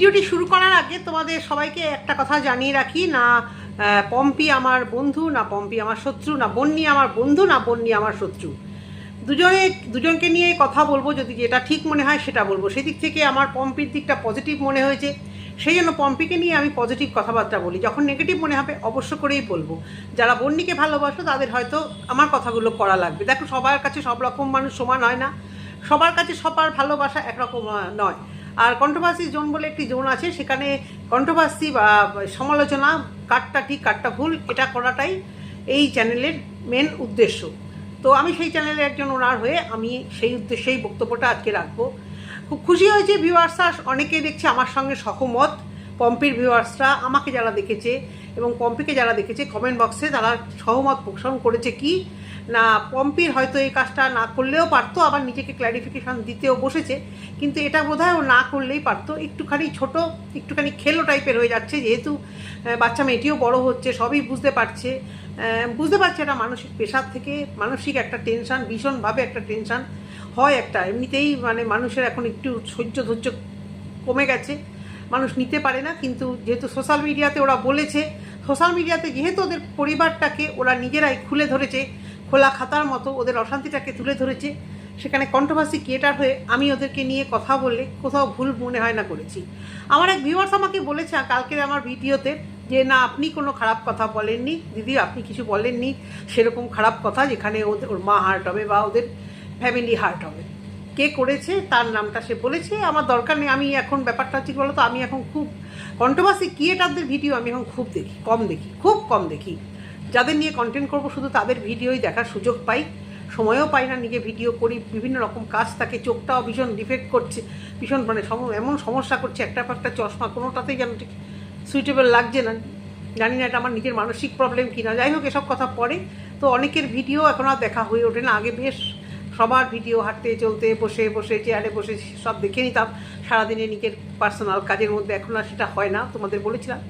ভিডিওটি শুরু করার আগে তোমাদের সবাইকে একটা কথা জানিয়ে রাখি, না পম্পি আমার বন্ধু, না পম্পি আমার শত্রু, না বন্নি আমার বন্ধু, না বন্নি আমার শত্রু। দুজনে, দুজনকে নিয়ে কথা বলব, যদি যেটা ঠিক মনে হয় সেটা বলব। সেদিক থেকে আমার পম্পির দিকটা পজিটিভ মনে হয়েছে। সেই জন্য পম্পিকে নিয়ে আমি পজিটিভ কথাবার্তা বলি। যখন নেগেটিভ মনে হবে, অবশ্য করেই বলব। যারা বন্নিকে ভালোবাসো, তাদের হয়তো আমার কথাগুলো করা লাগবে। দেখো, সবার কাছে সব রকম মানুষ সমান হয় না। সবার কাছে সবার ভালোবাসা একরকম নয়। আর কন্ট্রোভার্সি জোন বলে একটি জোন আছে, সেখানে কন্ট্রোভার্সি বা সমালোচনা, কাটটা ঠিক, কাটটা ভুল, এটা করাটাই এই চ্যানেলের মেন উদ্দেশ্য। তো আমি সেই চ্যানেলের একজন ওনার হয়ে আমি সেই উদ্দেশ্যেই বক্তব্যটা আজকে রাখব। খুব খুশি হয়েছে ভিউয়ার্সরা অনেকেই দেখছে আমার সঙ্গে সহমত। পম্পির ভিউয়ার্সরা আমাকে যারা দেখেছে এবং পম্পিকে যারা দেখেছে কমেন্ট বক্সে তারা সহমত পোষণ করেছে কি? না, পম্পির হয়তো এই কাজটা না করলেও পারতো, আবার নিজেকে ক্ল্যারিফিকেশন দিতেও বসেছে। কিন্তু এটা বোধহয় ও না করলেই পারতো। একটুখানি ছোট, একটুখানি খেলো টাইপের হয়ে যাচ্ছে, যেহেতু বাচ্চা মেয়েটিও বড় হচ্ছে, সবই বুঝতে পারছে। বুঝতে পারছে এটা মানসিক পেশার থেকে, মানসিক একটা টেনশন ভীষণভাবে একটা টেনশন হয় একটা। এমনিতেই মানে মানুষের এখন একটু সহ্য ধৈর্য কমে গেছে। মানুষ নিতে পারে না, কিন্তু যেহেতু সোশ্যাল মিডিয়াতে ওরা বলেছে সোশ্যাল মিডিয়াতে যেহেতু ওদের পরিবারটাকে ওরা নিজেরাই খুলে ধরেছে খোলা খাতার মতো ওদের অশান্তিটাকে তুলে ধরেছে। সেখানে কন্ট্রোভার্সি ক্রিয়েটার হয়ে আমি ওদেরকে নিয়ে কথা বললে কোথাও ভুল মনে হয় না করেছি। আমার এক ভিউয়ার্স আমাকে বলেছে কালকের আমার ভিডিওতে যে না, আপনি কোনো খারাপ কথা বলেননি, দিদি আপনি কিছু বলেননি, সেরকম খারাপ কথা যেখানে ওদের, ওর মা হার্ট হবে বা ওদের ফ্যামিলি হার্ট হবে। কে করেছে, তার নামটা সে বলেছে, আমার দরকার নেই। আমি এখন ব্যাপারটা হচ্ছে কি তো আমি এখন খুব কন্ট্রোভার্সি ক্রিয়েটারদের ভিডিও আমি এখন খুব দেখি, কম দেখি, খুব কম দেখি। যাদের নিয়ে কন্টেন্ট করব শুধু তাদের ভিডিওই দেখার সুযোগ পাই। সময়ও পাই না, নিজে ভিডিও করি, বিভিন্ন রকম কাজ থাকে, চোখটাও ভীষণ ডিফেক্ট করছে, ভীষণ মানে এমন সমস্যা করছে, একটা একটা চশমা কোনোটাতেই যেন ঠিক সুইটেবল লাগছে না। জানি না এটা আমার নিজের মানসিক প্রবলেম কিনা। যাই হোক, এসব কথা পরে। তো অনেকের ভিডিও এখন আর দেখা হয়ে ওঠে না। আগে বেশ সবার ভিডিও হাঁটতে, চলতে, বসে বসে চেয়ারে বসে সব দেখে নিতাম। সারাদিনে নিজের পার্সোনাল কাজের মধ্যে এখন আর সেটা হয় না, তোমাদের বলেছিলাম।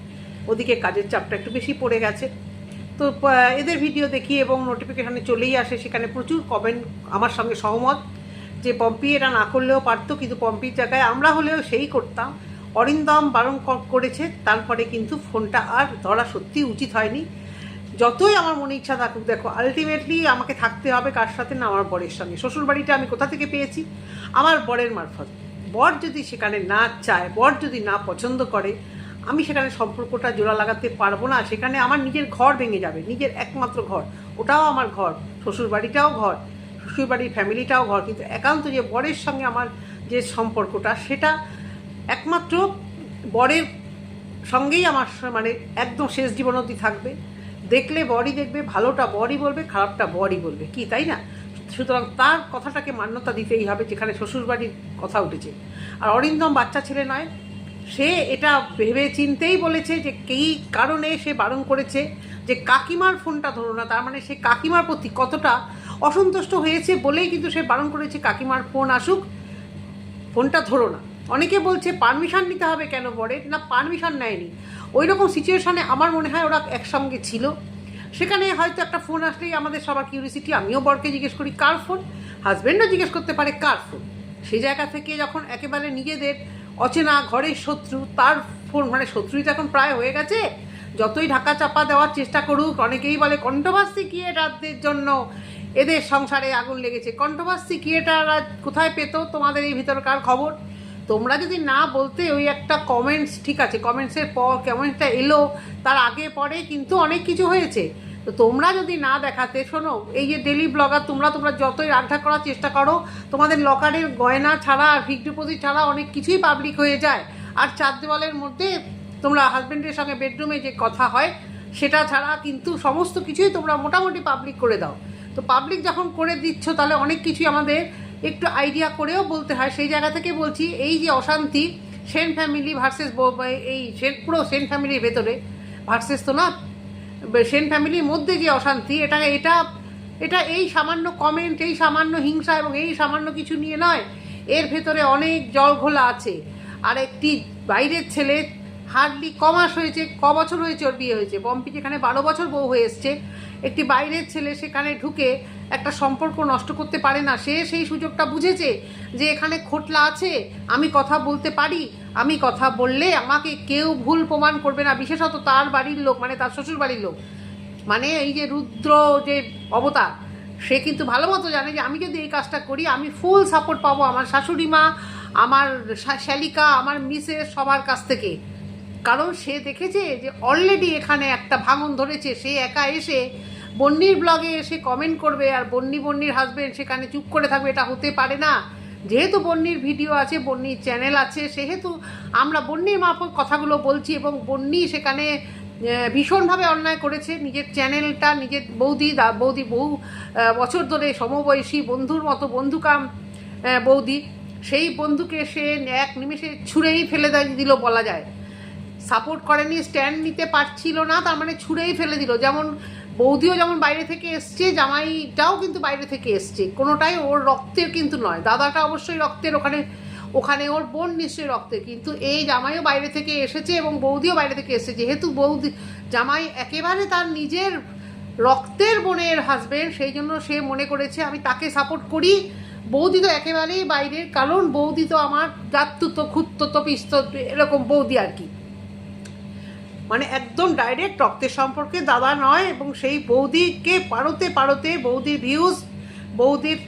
ওদিকে কাজের চাপটা একটু বেশি পড়ে গেছে। তো এদের ভিডিও দেখি এবং নোটিফিকেশানে চলেই আসে। সেখানে প্রচুর কমেন্ট আমার সঙ্গে সহমত যে, পম্পি, এটা না করলেও পারতো, কিন্তু পম্পির জায়গায় আমরা হলেও সেই করতাম। অরিন্দম বারণ করেছে, তারপরে কিন্তু ফোনটা আর ধরা সত্যি উচিত হয়নি। যতই আমার মনে ইচ্ছা থাকুক, দেখো আলটিমেটলি আমাকে থাকতে হবে কার সাথে না আমার বরের সঙ্গে। শ্বশুরবাড়িটা আমি কোথা থেকে পেয়েছি? আমার বরের মারফত। বর যদি সেখানে না চায়, বর যদি না পছন্দ করে আমি সেখানে সম্পর্কটা জোড়া লাগাতে পারব না, সেখানে আমার নিজের ঘর ভেঙে যাবে, নিজের একমাত্র ঘর। ওটাও আমার ঘর, শ্বশুরবাড়িটাও ঘর, শ্বশুরবাড়ির ফ্যামিলিটাও ঘর, কিন্তু একান্ত যে বরের সঙ্গে আমার যে সম্পর্কটা, সেটা একমাত্র বরের সঙ্গেই আমার মানে একদম শেষ জীবন অবধি থাকবে। দেখলে বরই দেখবে, ভালোটা বরই বলবে, খারাপটা বরই বলবে। কি, তাই না? সুতরাং তার কথাটাকে মান্যতা দিতেই হবে, যেখানে শ্বশুরবাড়ির কথা উঠেছে। আর অরিন্দম বাচ্চা ছেলে নয় সে এটা ভেবে চিনতেই বলেছে যে কী কারণে সে বারণ করেছে, যে কাকিমার ফোনটা ধরো না, তার মানে সে কাকিমার প্রতি কতটা অসন্তুষ্ট হয়েছে বলেই কিন্তু সে বারণ করেছে, কাকিমার ফোন আসুক, ফোনটা ধরো না। অনেকে বলছে, পারমিশন নিতে হবে কেন বরের? না, পারমিশন নেয়নি। ওই রকম সিচুয়েশনে আমার মনে হয় ওরা একসঙ্গে ছিল। সেখানে হয়তো একটা ফোন আসলেই আমাদের সবার কিউরিসিটি আমিও বরকে জিজ্ঞেস করি, কার ফোন? হাজব্যান্ডও জিজ্ঞেস করতে পারে, কার ফোন? সেই জায়গা থেকে যখন একেবারে নিজেদের অচেনা ঘরের শত্রু, তার ফোন মানে শত্রুই তো এখন প্রায় হয়ে গেছে। যতই ঢাকা চাপা দেওয়ার চেষ্টা করুক, অনেকেই বলে কন্ট্রোভার্সি ক্রিয়েটারদের জন্য এদের সংসারে আগুন লেগেছে। কন্ট্রোভার্সি ক্রিয়েটাররা কোথায় পেত? তোমাদের এই ভিতরকার খবর। তোমরা যদি না বলতে ওই একটা কমেন্টস ঠিক আছে কমেন্টসের পর কমেন্টসটা এলো, তার আগে পরে কিন্তু অনেক কিছু হয়েছে। তো তোমরা যদি না দেখাতে, শোনো, এই যে ডেলি ব্লগার তোমরা তোমরা যতই রাগঢাক করার চেষ্টা করো, তোমাদের লকারের গয়না ছাড়া আর ফিক্সড ডিপোজিট ছাড়া অনেক কিছুই পাবলিক হয়ে যায়। আর চার দেওয়ালের মধ্যে তোমরা হাজব্যান্ডের সঙ্গে বেডরুমে যে কথা হয়, সেটা ছাড়া কিন্তু সমস্ত কিছুই তোমরা মোটামুটি পাবলিক করে দাও। তো পাবলিক যখন করে দিচ্ছ, তাহলে অনেক কিছুই আমাদের একটু আইডিয়া করেও বলতে হয়। সেই জায়গা থেকে বলছি, এই যে অশান্তি সেন ফ্যামিলি ভার্সেস এই সেন পুরো সেন ফ্যামিলির ভেতরে ভার্সেস তো না সেন ফ্যামিলির মধ্যে যে অশান্তি, এটা এটা এটা এই সামান্য কমেন্ট এই সামান্য হিংসা এবং এই সামান্য কিছু নিয়ে নয়। এর ভেতরে অনেক জল ঘোলা আছে। আর একটি বাইরের ছেলে হার্ডলি কমাস হয়েছে, ক বছর হয়েছে ওর বিয়ে হয়েছে। পম্পি যেখানে বারো বছর বউ হয়ে এসছে একটি বাইরের ছেলে সেখানে ঢুকে একটা সম্পর্ক নষ্ট করতে পারে না। সে সেই সুযোগটা বুঝেছে যে এখানে খোটলা আছে, আমি কথা বলতে পারি, আমি কথা বললে আমাকে কেউ ভুল প্রমাণ করবে না। বিশেষত তার বাড়ির লোক মানে তার শ্বশুর বাড়ির লোক। মানে এই যে রুদ্র যে অবতার, সে কিন্তু ভালো মতো জানে যে আমি যদি এই কাজটা করি, আমি ফুল সাপোর্ট পাবো আমার শাশুড়ি মা, আমার শ্যালিকা আমার মিসের সবার কাছ থেকে। কারণ সে দেখেছে যে অলরেডি এখানে একটা ভাঙন ধরেছে, সে একা এসে বন্নির ব্লগে এসে কমেন্ট করবে আর বন্নি বন্নির হাজবেন্ড সেখানে চুপ করে থাকবে, এটা হতে পারে না। যেহেতু বন্নির ভিডিও আছে, বন্নির চ্যানেল আছে, সেহেতু আমরা বন্নির মারফত কথাগুলো বলছি এবং বন্নি সেখানে ভীষণভাবে অন্যায় করেছে। নিজের চ্যানেলটা নিজের বৌদি, দা, বৌদি বহু বছর ধরে সমবয়সী, বন্ধুর মতো বন্ধুকাম বৌদি, সেই বন্ধুকে সে এক নিমেষে ছুঁড়েই ফেলে দিল বলা যায়। সাপোর্ট করেনি স্ট্যান্ড নিতে পারছিল না, তার মানে ছুঁড়েই ফেলে দিল। যেমন বৌদিও যেমন বাইরে থেকে এসছে, জামাইটাও কিন্তু বাইরে থেকে এসছে। কোনোটাই ওর রক্তের কিন্তু নয়। দাদাটা অবশ্যই রক্তের, ওখানে ওখানে ওর বোন নিশ্চয়ই রক্তের। কিন্তু এই জামাইও বাইরে থেকে এসেছে এবং বৌদিও বাইরে থেকে এসেছে। যেহেতু বৌদি, জামাই একেবারে তার নিজের রক্তের বোনের হাজবেন্ড সেই জন্য সে মনে করেছে, আমি তাকে সাপোর্ট করি। বৌদি তো একেবারেই বাইরের, কারণ বৌদি তো আমার জাতুতো খুত্তো পিস্ত এরকম বৌদি আর কি। মানে একদম ডাইরেক্ট রক্তের সম্পর্কে দাদা নয় এবং সেই বৌদিকে পারতে পারতে বৌদির ভিউজ বৌদির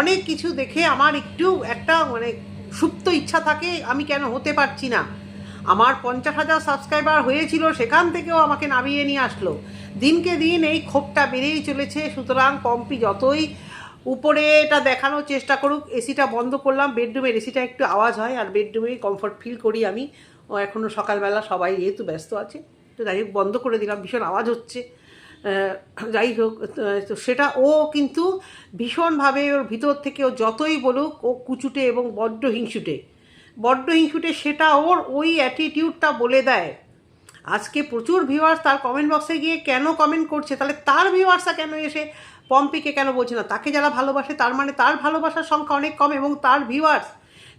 অনেক কিছু দেখে আমার একটু একটা মানে সুপ্ত ইচ্ছা থাকে, আমি কেন হতে পারছি না। আমার পঞ্চাশ হাজার সাবস্ক্রাইবার হয়েছিল, সেখান থেকেও আমাকে নামিয়ে নিয়ে আসলো। দিনকে দিন এই ক্ষোভটা বেড়েই চলেছে, সুতরাং পম্পি যতই উপরে এটা দেখানোর চেষ্টা করুক এসিটা বন্ধ করলাম বেডরুমের এসিটা একটু আওয়াজ হয়, আর বেডরুমে কমফর্ট ফিল করি আমি। ও এখনও সকালবেলা সবাই যেহেতু ব্যস্ত আছে, তো যাই হোক বন্ধ করে দিলাম, ভীষণ আওয়াজ হচ্ছে। যাই হোক, তো সেটা ও কিন্তু ভীষণভাবে ওর ভিতর থেকে ও যতই বলুক, ও কুচুটে এবং বড্ড হিংসুটে। বড্ড হিংসুটে সেটা ওর ওই অ্যাটিটিউডটা বলে দেয়। আজকে প্রচুর ভিউয়ার্স তার কমেন্ট বক্সে গিয়ে কেন কমেন্ট করছে? তাহলে তার ভিউয়ার্সরা কেন এসে পম্পিকে কেন বলছে না? তাকে যারা ভালোবাসে, তার মানে তার ভালোবাসার সংখ্যা অনেক কম এবং তার ভিউয়ার্স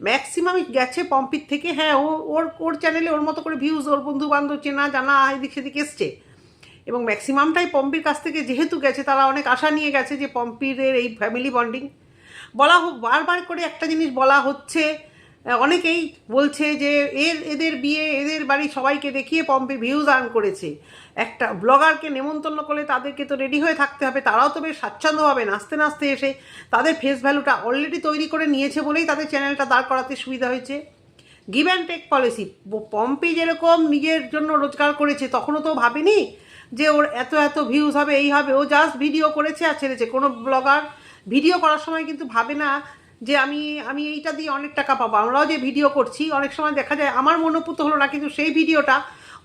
ম্যাক্সিমাম গেছে পম্পির থেকে হ্যাঁ ও, ওর ওর চ্যানেলে ওর মতো করে ভিউজ ওর বন্ধু বান্ধব চেনা জানা এদিক সেদিক এসছে। এবং ম্যাক্সিমামটাই পম্পির কাছ থেকে যেহেতু গেছে, তারা অনেক আশা নিয়ে গেছে যে পম্পিরের এই ফ্যামিলি বন্ডিং বলা হোক, বারবার করে একটা জিনিস বলা হচ্ছে অনেকেই বলছে যে এর, এদের বিয়ে, এদের বাড়ি সবাইকে দেখিয়ে পম্পে ভিউজ আর্ন করেছে। একটা ব্লগারকে নেমন্তন্ন করলে তাদেরকে তো রেডি হয়ে থাকতে হবে, তারাও তো বেশ স্বাচ্ছন্দ্য হবে নাচতে নাচতে এসে তাদের ফেস ভ্যালুটা অলরেডি তৈরি করে নিয়েছে বলেই তাদের চ্যানেলটা দাঁড় করাতে সুবিধা হয়েছে। গিভ অ্যান্ড টেক পলিসি পম্পি যেরকম নিজের জন্য রোজগার করেছে, তখনও তো ভাবেনি যে ওর এত এত ভিউজ হবে, এই হবে। ও জাস্ট ভিডিও করেছে আর ছেড়েছে। কোনো ব্লগার ভিডিও করার সময় কিন্তু ভাবে না যে আমি আমি এইটা দিয়ে অনেক টাকা পাবো। আমরাও যে ভিডিও করছি, অনেক সময় দেখা যায় আমার মনোপুত হলো না, কিন্তু সেই ভিডিওটা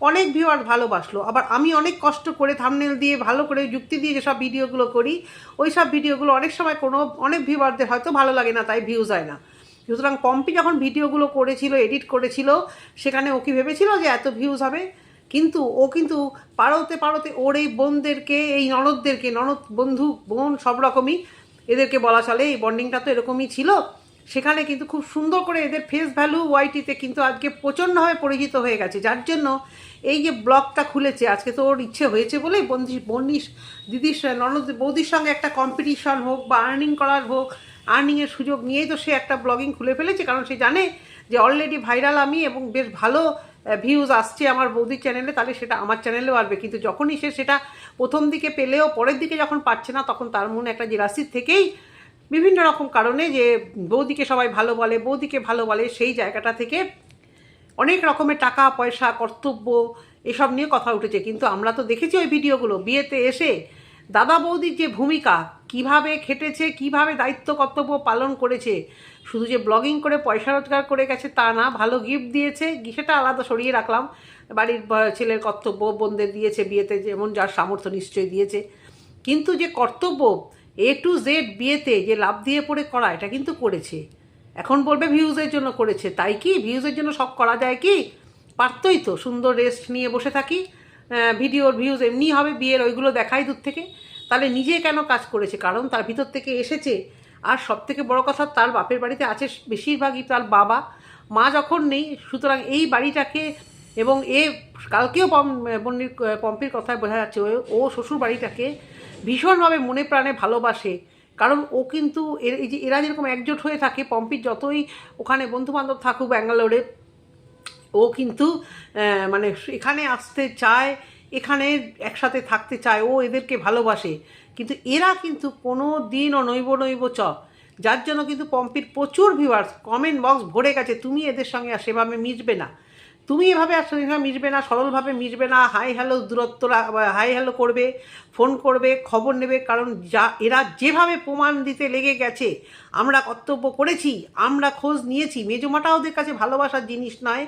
অনেক ভিউয়ার ভালোবাসলো। আবার আমি অনেক কষ্ট করে থামনেল দিয়ে ভালো করে যুক্তি দিয়ে যেসব ভিডিওগুলো করি ওই সব ভিডিওগুলো অনেক সময় কোনো, অনেক ভিউয়ারদের হয়তো ভালো লাগে না, তাই ভিউজ হয় না। সুতরাং পম্পি যখন ভিডিওগুলো করেছিল এডিট করেছিল, সেখানে ও কি ভেবেছিল যে এত ভিউজ হবে? কিন্তু ও কিন্তু পারতে পারতে ওর এই বোনদেরকে, এই ননদদেরকে, ননদ, বন্ধু, বোন সব রকমই এদেরকে বলা চলে, এই বন্ডিংটা তো এরকমই ছিল। সেখানে কিন্তু খুব সুন্দর করে এদের ফেস ভ্যালু ওয়াইটিতে কিন্তু আজকে প্রচণ্ডভাবে পরিচিত হয়ে গেছে। যার জন্য এই যে ব্লগটা খুলেছে, আজকে তো ওর ইচ্ছে হয়েছে বলেই বন্ধি বন্দির দিদির ননদ, বৌদির সঙ্গে একটা কম্পিটিশন হোক বা আর্নিং করার হোক আর্নিংয়ের সুযোগ নিয়েই তো সে একটা ব্লগিং খুলে ফেলেছে। কারণ সে জানে যে অলরেডি ভাইরাল আমি এবং বেশ ভালো ভিউজ আসছে আমার বৌদির চ্যানেলে তাহলে সেটা আমার চ্যানেলেও আসবে। কিন্তু যখনই সে সেটা প্রথম দিকে পেলেও পরের দিকে যখন পাচ্ছে না, তখন তার মনে একটা জেলাসির থেকেই বিভিন্ন রকম কারণে যে বৌদিকে সবাই ভালো বলে, বৌদিকে ভালো বলে, সেই জায়গাটা থেকে অনেক রকমের টাকা, পয়সা, কর্তব্য এসব নিয়ে কথা উঠেছে। কিন্তু আমরা তো দেখেছি ওই ভিডিওগুলো। বিয়েতে এসে দাদা বৌদির যে ভূমিকা, কীভাবে খেটেছে, কীভাবে দায়িত্ব কর্তব্য পালন করেছে শুধু যে ব্লগিং করে পয়সা রোজগার করে গেছে তা না, ভালো গিফট দিয়েছে সেটা আলাদা সরিয়ে রাখলাম। বাড়ির ছেলের কর্তব্য বোনদের দিয়েছে বিয়েতে, যেমন যার সামর্থ্য নিশ্চয়ই দিয়েছে। কিন্তু যে কর্তব্য এ টু জেড বিয়েতে যে লাভ দিয়ে পড়ে করা, এটা কিন্তু করেছে। এখন বলবে ভিউজের জন্য করেছে। তাই কি? ভিউজের জন্য সব করা যায় কি? পারতই তো, সুন্দর রেস্ট নিয়ে বসে থাকি। ভিডিওর ভিউজ এমনি হবে, বিয়ের ওইগুলো দেখাই দূর থেকে। তাহলে নিজে কেন কাজ করেছে? কারণ তার ভিতর থেকে এসেছে আর সব থেকে বড় কথা, তার বাপের বাড়িতে আছে বেশিরভাগই তার বাবা। মা যখন নেই, সুতরাং এই বাড়িটাকে এবং এ কালকেও পম বন্নির পম্পির কথায় বোঝা যাচ্ছে, ও- শ্বশুর বাড়িটাকে ভীষণভাবে মনে প্রাণে ভালোবাসে। কারণ ও কিন্তু এই যে এরা যেরকম একজোট হয়ে থাকে, পম্পির যতই ওখানে বন্ধুবান্ধব থাকুক ব্যাঙ্গালোরে, ও কিন্তু মানে এখানে আসতে চায়, এখানে একসাথে থাকতে চায়, ও এদেরকে ভালোবাসে। কিন্তু এরা কিন্তু কোনো দিনও নৈব নৈব চ। যার জন্য কিন্তু পম্পির প্রচুর ভিউয়ার্স কমেন্ট বক্স ভরে গেছে, তুমি এদের সঙ্গে আর সেভাবে মিশবে না। তুমি এভাবে আর সঙ্গে মিশবে না, সরলভাবে মিশবে না হাই হ্যালো দূরত্ব হাই হ্যালো করবে ফোন করবে, খবর নেবে, কারণ যা, এরা যেভাবে প্রমাণ দিতে লেগে গেছে, আমরা কর্তব্য করেছি, আমরা খোঁজ নিয়েছি। মেজমাটা ওদের কাছে ভালোবাসার জিনিস নয়।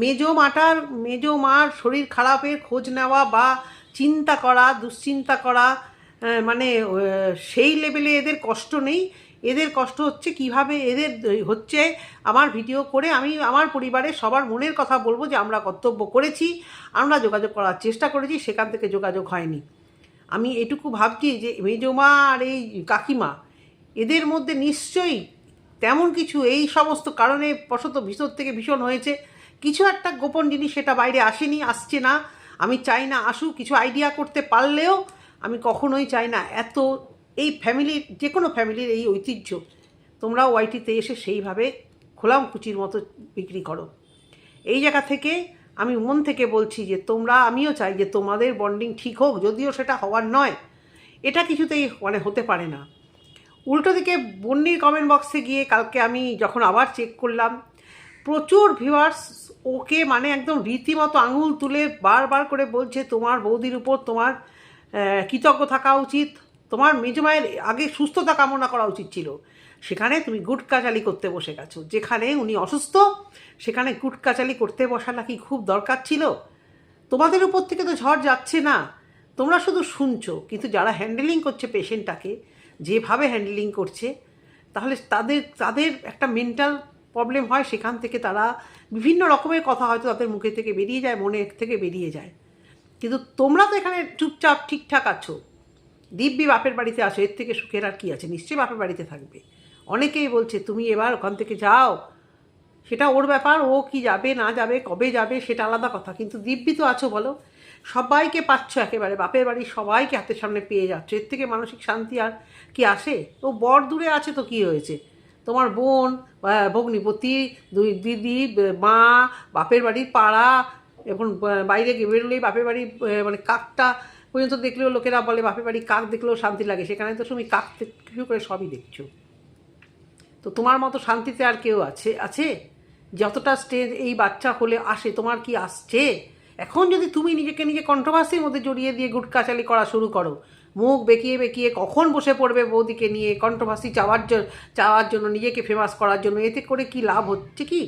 মেজো মাটার, মেজো মার শরীর খারাপের খোঁজ নেওয়া বা চিন্তা করা, দুশ্চিন্তা করা মানে সেই লেভেলে এদের কষ্ট নেই। এদের কষ্ট হচ্ছে কীভাবে এদের হচ্ছে আমার ভিডিও করে আমি আমার পরিবারের সবার মনের কথা বলব যে আমরা কর্তব্য করেছি, আমরা যোগাযোগ করার চেষ্টা করেছি, সেখান থেকে যোগাযোগ হয়নি। আমি এটুকু ভাবছি যে মেজমা আর এই কাকিমা, এদের মধ্যে নিশ্চয়ই তেমন কিছু এই সমস্ত কারণে বশত ভিতর থেকে ভীষণ হয়েছে। কিছু একটা গোপন জিনিস সেটা বাইরে আসেনি, আসছে না। আমি চাই না আসুক, কিছু আইডিয়া করতে পারলেও আমি কখনোই চাই না এত, এই ফ্যামিলির যে কোনো ফ্যামিলির এই ঐতিহ্য। তোমরা ওয়াইটিতে এসে সেইভাবে খোলাম কুচির মতো বিক্রি করো। এই জায়গা থেকে আমি মন থেকে বলছি যে, তোমরা, আমিও চাই যে, তোমাদের বন্ডিং ঠিক হোক, যদিও সেটা হওয়ার নয়। এটা কিছুতেই মানে হতে পারে না। উল্টো দিকে বন্নির কমেন্ট বক্সে গিয়ে কালকে আমি যখন আবার চেক করলাম, প্রচুর ভিউয়ার্স ওকে মানে একদম রীতিমতো আঙুল তুলে বারবার করে বলছে, তোমার বৌদির উপর তোমার কৃতজ্ঞ থাকা উচিত। তোমার মেজমায়ের আগে সুস্থতা কামনা করা উচিত ছিল। সেখানে তুমি গুটকাচালি করতে বসে গেছো। যেখানে উনি অসুস্থ, সেখানে গুটকাচালি করতে বসা নাকি খুব দরকার ছিল। তোমাদের উপর থেকে তো ঝড় যাচ্ছে না। তোমরা শুধু শুনছো, কিন্তু যারা হ্যান্ডেলিং করছে পেশেন্টটাকে যেভাবে হ্যান্ডেলিং করছে, তাহলে তাদের তাদের একটা মেন্টাল প্রবলেম হয়। সেখান থেকে তারা বিভিন্ন রকমের কথা হয়তো তাদের মুখে থেকে বেরিয়ে যায় মনে থেকে বেরিয়ে যায়। কিন্তু তোমরা তো এখানে চুপচাপ, ঠিকঠাক আছো। দিব্যি বাপের বাড়িতে আসো, এর থেকে সুখের আর কি আছে? নিশ্চয়ই বাপের বাড়িতে থাকবে। অনেকেই বলছে, তুমি এবার ওখান থেকে যাও। সেটা ওর ব্যাপার, ও কি যাবে, না যাবে, কবে যাবে, সেটা আলাদা কথা। কিন্তু দিব্যি তো আছো, বলো। সবাইকে পাচ্ছ একেবারে, বাপের বাড়ির সবাইকে হাতের সামনে পেয়ে যাচ্ছ। এর থেকে মানসিক শান্তি আর কি আসে? ও বর দূরে আছে তো কি হয়েছে? তোমার বোন ভগ্নিপতি, দুই দিদি, মা, বাপের বাড়ির পাড়া এখন বাইরে বেরোলেই বাপের বাড়ি মানে কাকটা পর্যন্ত দেখলেও লোকেরা বলে বাপের বাড়ি কাক দেখলেও শান্তি লাগে। সেখানে তো তুমি কাক শুরু করে সবই দেখছ? তো তোমার মতো শান্তিতে আর কেউ আছে আছে? যতটা স্টেজ এই বাচ্চা হলে আসে, তোমার কি আসছে? এখন যদি তুমি নিজেকে নিজে কন্ট্রোভার্সির মধ্যে জড়িয়ে দিয়ে গুটকাচালি করা শুরু করো, মুখ বেঁকিয়ে বেঁকিয়ে কখন বসে পড়বে বৌদিকে নিয়ে কন্ট্রোভার্সি চাওয়ার জন্য চাওয়ার জন্য, নিজেকে ফেমাস করার জন্য, এতে করে কি লাভ হচ্ছে কি?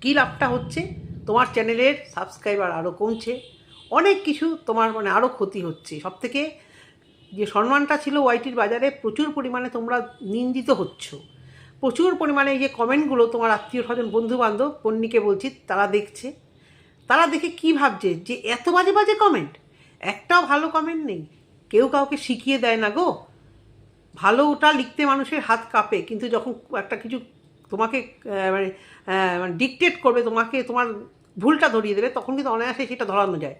কী লাভটা হচ্ছে? তোমার চ্যানেলের সাবস্ক্রাইবার আরও কমছে। অনেক কিছু তোমার মানে আরও ক্ষতি হচ্ছে। সব থেকে যে সম্মানটা ছিল ওয়াইটির বাজারে, প্রচুর পরিমাণে তোমরা নিন্দিত হচ্ছ। প্রচুর পরিমাণে এই যে কমেন্টগুলো তোমার আত্মীয় স্বজন বন্ধু বান্ধব পন্নিকে বলছি, তারা দেখছে। তারা দেখে কি ভাবছে? যে এত বাজে বাজে কমেন্ট একটাও ভালো কমেন্ট নেই। কেউ কাউকে শিখিয়ে দেয় না গো। ভালো ওটা লিখতে মানুষের হাত কাঁপে। কিন্তু যখন একটা কিছু তোমাকে মানে মানে ডিকটেট করবে, তোমাকে তোমার ভুলটা ধরিয়ে দেবে, তখন কিন্তু অনায়াসে সেটা ধরানো যায়।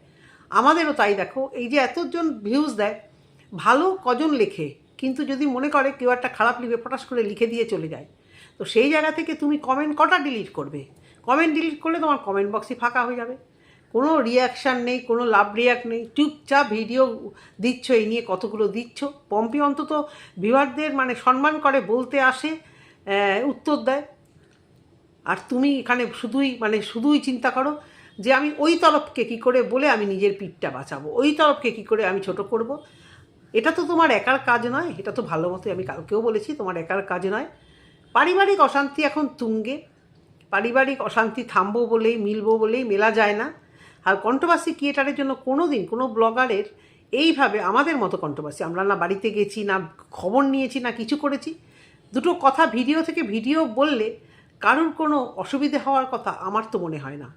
আমাদেরও তাই দেখো, এই যে এতজন ভিউজ দেয়, ভালো কজন লেখে, কিন্তু যদি মনে করে কেউ একটা খারাপ লিখবে ফটাস করে লিখে দিয়ে চলে যায়, তো সেই জায়গা থেকে তুমি কমেন্ট কটা ডিলিট করবে? কমেন্ট ডিলিট করলে তোমার কমেন্ট বক্সই ফাঁকা হয়ে যাবে। কোনো রিয়াকশান নেই, কোনো লাভ রিয়াক্ট নেই, চুপচাপ ভিডিও দিচ্ছ, এই নিয়ে কতগুলো দিচ্ছ? পম্পি অন্তত ভিউয়ারদের মানে সম্মান করে, বলতে আসে উত্তর দেয়। আর তুমি এখানে শুধুই মানে শুধুই চিন্তা করো যে আমি ওই তরফকে কী করে বলে আমি নিজের পিঠটা বাঁচাবো। ওই তরফকে কী করে আমি ছোট করব। এটা তো তোমার একার কাজ নয়, এটা তো ভালো মতোই আমি কালকেও বলেছি, তোমার একার কাজ নয়। পারিবারিক অশান্তি এখন তুঙ্গে। পারিবারিক অশান্তি থামবো বলেই, মিলবো বলেই মেলা যায় না। আর কন্ট্রোভার্সি ক্রিয়েটারের জন্য কোনো দিন কোনো ব্লগারের এইভাবে আমাদের মতো কন্ট্রোভার্সি আমরা না বাড়িতে গেছি, না খবর নিয়েছি, না কিছু করেছি দুটো কথা ভিডিও থেকে ভিডিও বললে কারোর কোনো অসুবিধে হওয়ার কথা আমার তো মনে হয় না।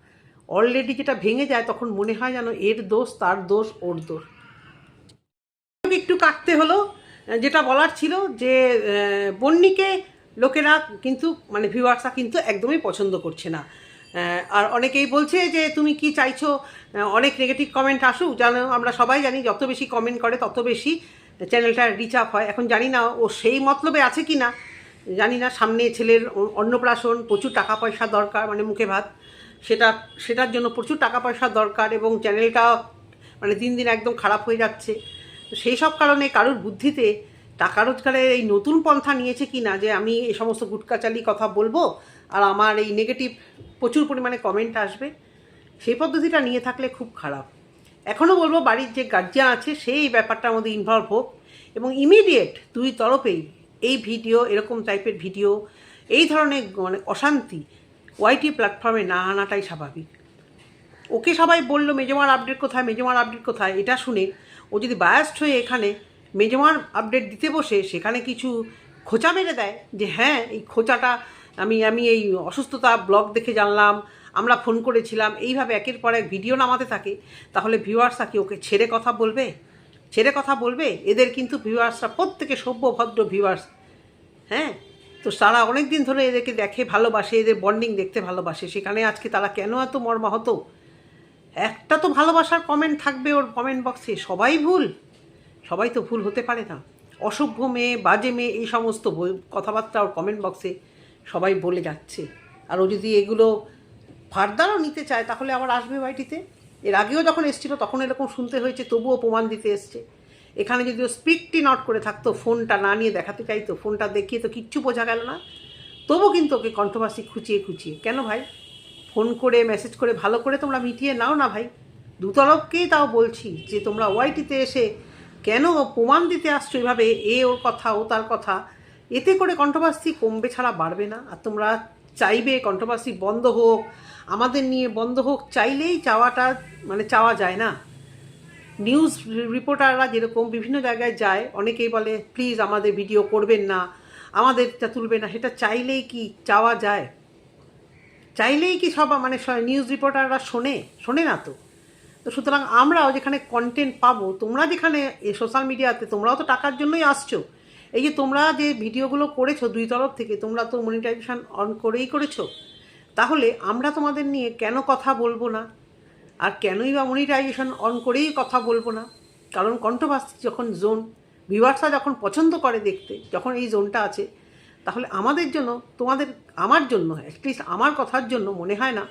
অলরেডি যেটা ভেঙে যায় তখন মনে হয় যেন এর দোষ, তার দোষ, ওর দোষ। একটু কাটতে হলো, যেটা বলার ছিল যে বন্নিকে লোকেরা কিন্তু মানে ভিউয়ার্সরা কিন্তু একদমই পছন্দ করছে না। আর অনেকেই বলছে যে, তুমি কি চাইছো? অনেক নেগেটিভ কমেন্ট আসুক জানো আমরা সবাই জানি, যত বেশি কমেন্ট করে তত বেশি চ্যানেলটা রিচ আপ হয়। এখন জানি না ও সেই মতলবে আছে কি না জানি না, সামনে ছেলের অন্নপ্রাশন, প্রচুর টাকা পয়সা দরকার মানে মুখে ভাত। সেটা, সেটার জন্য প্রচুর টাকা পয়সা দরকার এবং চ্যানেলটা মানে দিন দিন একদম খারাপ হয়ে যাচ্ছে। সেই সব কারণে কারোর বুদ্ধিতে টাকা রোজগারের এই নতুন পন্থা নিয়েছে কি না যে আমি এই সমস্ত গুটকাচালি কথা বলব আর আমার এই নেগেটিভ প্রচুর পরিমাণে কমেন্ট আসবে, সেই পদ্ধতিটা নিয়ে থাকলে খুব খারাপ। এখনও বলব বাড়ির যে গার্জিয়ান আছে, সেই ব্যাপারটার মধ্যে ইনভলভ হোক এবং ইমিডিয়েট দুই তরফেই এই ভিডিও এরকম টাইপের ভিডিও এই ধরনের মানে অশান্তি ওয়াইটি প্ল্যাটফর্মে না আনাটাই স্বাভাবিক। ওকে সবাই বলল, মেজমার আপডেট কোথায়, মেজমার আপডেট কোথায়, এটা শুনে ও যদি বায়াস্ট হয়ে এখানে মেজমার আপডেট দিতে বসে, সেখানে কিছু খোঁচা মেরে দেয় যে হ্যাঁ এই খোঁচাটা আমি আমি এই অসুস্থতা ব্লগ দেখে জানলাম আমরা ফোন করেছিলাম, এইভাবে একের পর এক ভিডিও নামাতে থাকে, তাহলে ভিউয়ার্সরা কি ওকে ছেড়ে কথা বলবে? ছেড়ে কথা বলবে? এদের কিন্তু ভিউয়ার্সরা প্রত্যেকে সভ্য, ভদ্র ভিউয়ার্স। হ্যাঁ? তো তারা অনেক দিন ধরে এদেরকে দেখে ভালোবাসে, এদের বন্ডিং দেখতে ভালোবাসে। সেখানে আজকে তারা কেন এত মর্মাহত? একটা তো ভালোবাসার কমেন্ট থাকবে ওর কমেন্ট বক্সে সবাই ভুল। সবাই তো ভুল হতে পারে না। অসভ্য মেয়ে, বাজে মেয়ে, এই সমস্ত কথাবার্তা ওর কমেন্ট বক্সে সবাই বলে যাচ্ছে। আর ও যদি এগুলো ফার্দারও নিতে চায়, তাহলে আবার আসবে বাড়িটিতে এর আগেও যখন এসেছিল, তখন এরকম শুনতে হয়েছে, তবুও প্রমাণ দিতে এসছে। এখানে যদিও স্পিকটি নট করে থাকতো, ফোনটা না নিয়ে দেখাতে চাইতো, ফোনটা দেখিয়ে তো কিচ্ছু বোঝা গেল না। তবু কিন্তু ওকে কন্ট্রোভার্সি খুঁচিয়ে খুঁচিয়ে, কেন ভাই? ফোন করে মেসেজ করে, ভালো করে তোমরা মিটিয়ে নাও না ভাই। দুতরফকেই তাও বলছি যে, তোমরা ওয়াইটিতে এসে কেন প্রমাণ দিতে আসছো এভাবে? এ ওর কথা, ও তার কথা। এতে করে কন্ট্রোভার্সি কমবে ছাড়া বাড়বে না। আর তোমরা চাইবে কন্ট্রোভার্সি বন্ধ হোক আমাদের নিয়ে বন্ধ হোক, চাইলেই চাওয়াটা মানে চাওয়া যায় না। নিউজ রিপোর্টাররা যেরকম বিভিন্ন জায়গায় যায়, অনেকেই বলে, প্লিজ আমাদের ভিডিও করবেন না, আমাদেরটা তুলবে না। সেটা চাইলেই কি চাওয়া যায়? চাইলেই কি সব মানে নিউজ রিপোর্টাররা শোনে? শোনে না তো। তো সুতরাং আমরাও যেখানে কন্টেন্ট পাবো, তোমরা যেখানে সোশ্যাল মিডিয়াতে তোমরাও তো টাকার জন্যই আসছো। এই যে তোমরা যে ভিডিওগুলো করেছ দুই তরফ থেকে, তোমরা তো মনিটাইজেশন অন করেই করেছ। তাহলে আমরা তোমাদের নিয়ে কেন কথা বলব না? আর কেনই বা মনিটাইজেশন অন করেই কথা বলব না? কারণ কণ্ঠভাষী যখন জোন ভিউয়ার্সরা যখন পছন্দ করে দেখতে, যখন এই জোনটা আছে, তাহলে আমাদের জন্য, তোমাদের, আমার জন্য অ্যাটলিস্ট আমার কথার জন্য মনে হয় না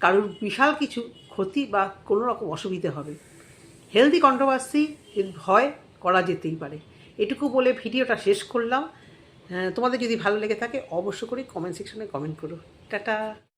কারোর বিশাল কিছু ক্ষতি বা কোনো রকম অসুবিধে হবে। হেলদি কন্ট্রোভার্সি হয় করা যেতেই পারে। এটুকু বলে ভিডিওটা শেষ করলাম। তোমাদের যদি ভালো লেগে থাকে অবশ্য করে কমেন্ট সেকশনে কমেন্ট করো। টাটা!